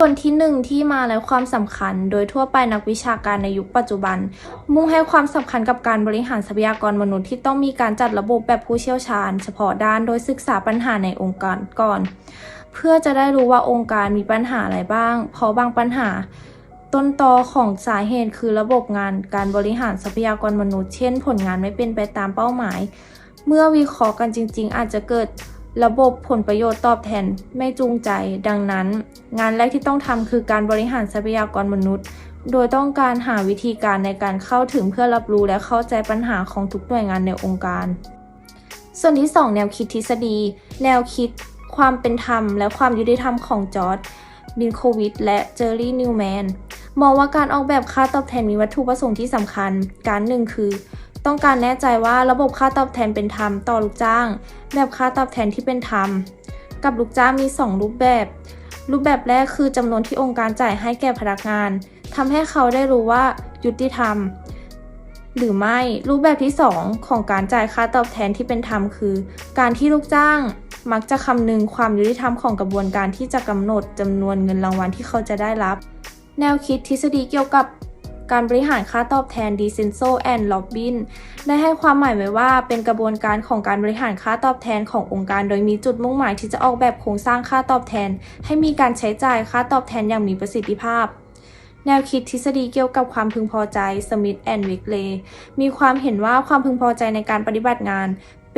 ส่วนที่หนึ่งที่มาและความสำคัญ โดยทั่วไปนักวิชาการในยุคปัจจุบัน มุ่งให้ความสำคัญกับการบริหารทรัพยากรมนุษย์ที่ต้องมีการจัดระบบแบบผู้เชี่ยวชาญ เฉพาะด้านโดยศึกษาปัญหาในองค์กรก่อน เพื่อจะได้รู้ว่าองค์การมีปัญหาอะไรบ้าง เพราะบางปัญหา ต้นตอของสาเหตุคือระบบงานการบริหารทรัพยากรมนุษย์ เช่น ผลงานไม่เป็นไปตามเป้าหมาย เมื่อวิเคราะห์กันจริง ๆ อาจจะเกิด ระบบผลประโยชน์ตอบแทนไม่จูงใจ ดังนั้น งานแรกที่ต้องทำคือการบริหารทรัพยากรมนุษย์ โดยต้องการหาวิธีการในการเข้าถึงเพื่อรับรู้และเข้าใจปัญหาของทุกหน่วยงานในองค์การ ส่วนที่ 2 แนวคิดทฤษฎี แนวคิด ความเป็นธรรม และความยุติธรรมของจอร์ดบินโควิดและเจอร์รี่นิวแมนมองว่าการออกแบบค่าตอบแทนมีวัตถุประสงค์ที่สำคัญ การหนึ่งคือ ต้องการแน่ใจว่าระบบค่าตอบแทนเป็นธรรมต่อลูกจ้าง แบบค่าตอบแทนที่เป็นธรรม กับลูกจ้างมี 2 รูปแบบ รูปแบบแรกคือจำนวนที่องค์การจ่ายให้แก่พนักงานทำให้เขาได้รู้ว่ายุติธรรม หรือไม่รูปแบบที่ 2 ของการจ่ายค่าตอบแทนที่เป็นธรรมคือ การที่ลูกจ้างมักจะคำนึงความยุติธรรมของกระบวนการที่จะกำหนดจำนวนเงินรางวัลที่เขาจะได้รับ แนวคิดทฤษฎีเกี่ยวกับ การบริหารค่าตอบแทน d e c e n s o and Robin ได้ให้ความหมายไว้ว่า เป็นกระบวนการของการบริหารค่าตอบแทนขององค์การ โดยมีจุดมุ่งหมายที่จะออกแบบโครงสร้างค่าตอบแทน ให้มีการใช้จ่ายค่าตอบแทนอย่างมีประสิทธิภาพแนวคิดทฤษฎีเกี่ยวกับความพึงพอใจ Smith and w i g l e y มีความเห็นว่าความพึงพอใจในการปฏิบัติงาน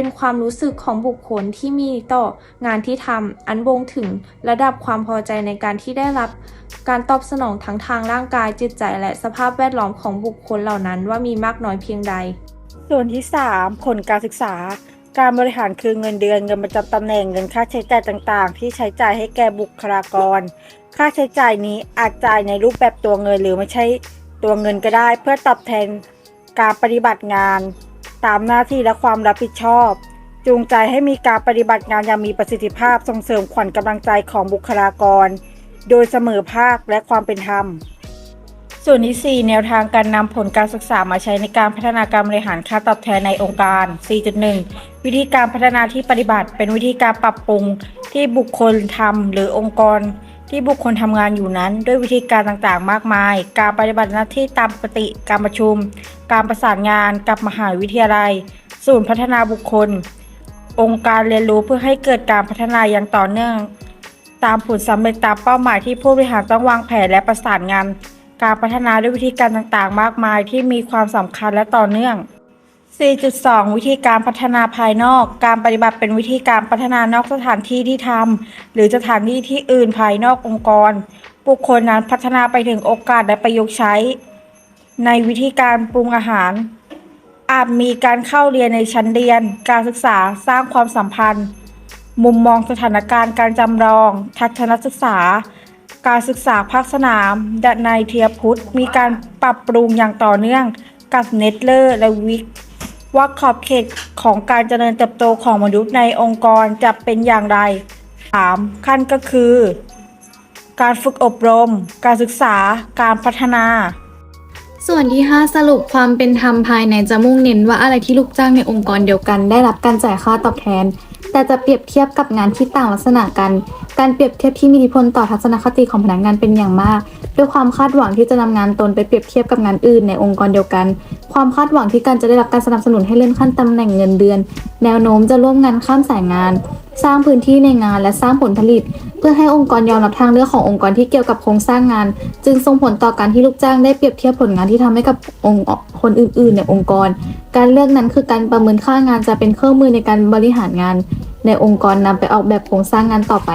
เป็นความรู้สึกของบุคคลที่มีต่องานที่ทำอันบ่งถึงระดับความพอใจในการที่ได้รับการตอบสนองทั้งทางร่างกายจิตใจและสภาพแวดล้อมของบุคคลเหล่านั้นว่ามีมากน้อยเพียงใด ส่วนที่ 3 ผลการศึกษา การบริหารคือเงินเดือนเงินประจำตำแหน่งเงินค่าใช้จ่ายต่างๆ ที่ใช้จ่ายให้แก่บุคลากร ค่าใช้จ่ายนี้อาจจ่ายในรูปแบบตัวเงินหรือไม่ใช่ตัวเงินก็ได้เพื่อตอบแทนการปฏิบัติงาน ตามหน้าที่และความรับผิดชอบ จูงใจให้มีการปฏิบัติงานอย่างมีประสิทธิภาพส่งเสริมขวัญกำลังใจของบุคลากร โดยเสมอภาคและความเป็นธรรม ส่วนที่ 4 แนวทางการนำผลการศึกษามาใช้ในการพัฒนาการบริหารค่าตอบแทนในองค์การ 4.1 วิธีการพัฒนาที่ปฏิบัติเป็นวิธีการปรับปรุงที่บุคคลทำหรือองค์กร ที่บุคคลทำงานอยู่นั้น ด้วยวิธีการต่างๆ มากมาย การปฏิบัติหน้าที่ตามปกติ การประชุม การประสานงานกับมหาวิทยาลัย ศูนย์พัฒนาบุคคล องค์การเรียนรู้เพื่อให้เกิดการพัฒนาอย่างต่อเนื่อง ตามผลสำเร็จตามเป้าหมายที่ผู้บริหารต้องวางแผนและประสานงาน การพัฒนาด้วยวิธีการต่างๆ มากมายที่มีความสำคัญและต่อเนื่อง 4.2 วิธีการพัฒนาภายนอก การปฏิบัติเป็นวิธีการพัฒนานอกสถานที่ที่ทำหรือสถานที่ที่อื่นภายนอกองค์กร บุคคลนั้นพัฒนาไปถึงโอกาสและประยุกต์ใช้ ในวิธีการปรุงอาหาร อาจมีการเข้าเรียนในชั้นเรียน การศึกษาสร้างความสัมพันธ์ มุมมองสถานการณ์การจำลอง ทัศนศึกษา การศึกษาภาคสนามดัในเทียพุทธมีการปรับปรุงอย่างต่อเนื่องกับเนตเลอร์และวิก ว่าขอบเขตของการเจริญเติบโตของมนุษย์ในองค์กรจะเป็นอย่างไร 3. ขั้นก็คือ การฝึกอบรม การศึกษา การพัฒนา ส่วนที่ 5 สรุปความเป็นธรรมภายในจะมุ่งเน้นว่าอะไรที่ลูกจ้างในองค์กรเดียวกัน ได้รับการจ่ายค่าตอบแทน แต่จะเปรียบเทียบกับงานที่ต่างลักษณะกัน การเปรียบเทียบที่มีอิทธิพลต่อทัศนคติของพนักงานเป็นอย่างมาก ด้วยความคาดหวังที่จะนำงานตนไปเปรียบเทียบกับงานอื่นในองค์กรเดียวกัน ความคาดหวังที่การจะได้รับการสนับสนุนให้เลื่อนขั้นตำแหน่งเงินเดือน แนวโน้มจะร่วมงานข้ามสายงาน สร้างพื้นที่ในงานและสร้างผลผลิต เพื่อให้องค์กรยอมรับทางเลือกขององค์กรที่เกี่ยวกับโครงสร้างงาน จึงส่งผลต่อการที่ลูกจ้างได้เปรียบเทียบผลงานที่ทำให้กับองค์คนอื่น ๆ ในองค์กร การเลือกนั้นคือการประเมินค่างานจะเป็นเครื่องมือในการบริหารงาน ในองค์กรนำไปออกแบบโครงสร้างงานต่อไป